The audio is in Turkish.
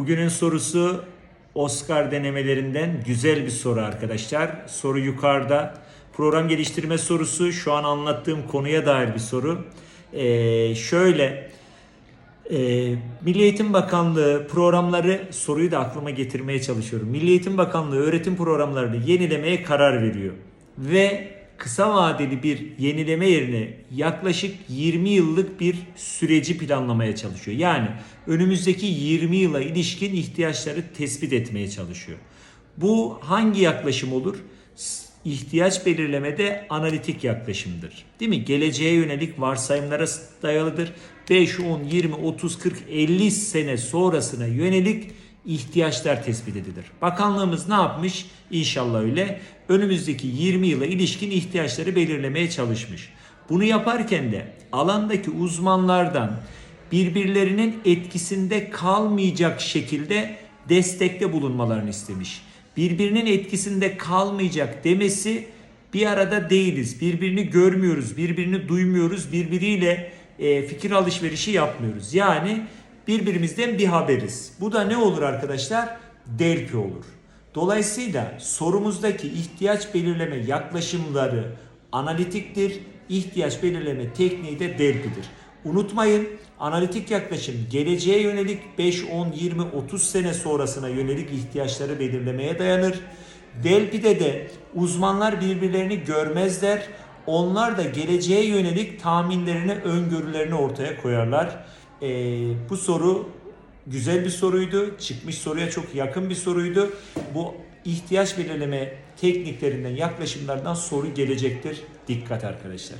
Bugünün sorusu Oscar denemelerinden güzel bir soru arkadaşlar. Soru yukarıda. Program geliştirme sorusu şu an anlattığım konuya dair bir soru. Ee, şöyle e, Milli Eğitim Bakanlığı programları soruyu da aklıma getirmeye çalışıyorum. Milli Eğitim Bakanlığı öğretim programlarını yenilemeye karar veriyor. Ve kısa vadeli bir yenileme yerine yaklaşık 20 yıllık bir süreci planlamaya çalışıyor. Yani önümüzdeki 20 yıla ilişkin ihtiyaçları tespit etmeye çalışıyor. Bu hangi yaklaşım olur? İhtiyaç belirlemede analitik yaklaşımdır. Değil mi? Geleceğe yönelik varsayımlara dayalıdır. 5, 10, 20, 30, 40, 50 sene sonrasına yönelik ihtiyaçlar tespit edilir. Bakanlığımız ne yapmış? İnşallah öyle. Önümüzdeki 20 yıla ilişkin ihtiyaçları belirlemeye çalışmış. Bunu yaparken de alandaki uzmanlardan birbirlerinin etkisinde kalmayacak şekilde destekte bulunmalarını istemiş. Birbirinin etkisinde kalmayacak demesi bir arada değiliz. Birbirini görmüyoruz, birbirini duymuyoruz, birbiriyle e, fikir alışverişi yapmıyoruz. Yani birbirimizden bir haberiz. Bu da ne olur arkadaşlar? Delpi olur. Dolayısıyla sorumuzdaki ihtiyaç belirleme yaklaşımları analitiktir, ihtiyaç belirleme tekniği de delpidir. Unutmayın analitik yaklaşım geleceğe yönelik 5, 10, 20, 30 sene sonrasına yönelik ihtiyaçları belirlemeye dayanır. Delpi'de de uzmanlar birbirlerini görmezler. Onlar da geleceğe yönelik tahminlerini, öngörülerini ortaya koyarlar. Ee, bu soru güzel bir soruydu. Çıkmış soruya çok yakın bir soruydu. Bu ihtiyaç belirleme tekniklerinden, yaklaşımlardan soru gelecektir. Dikkat arkadaşlar.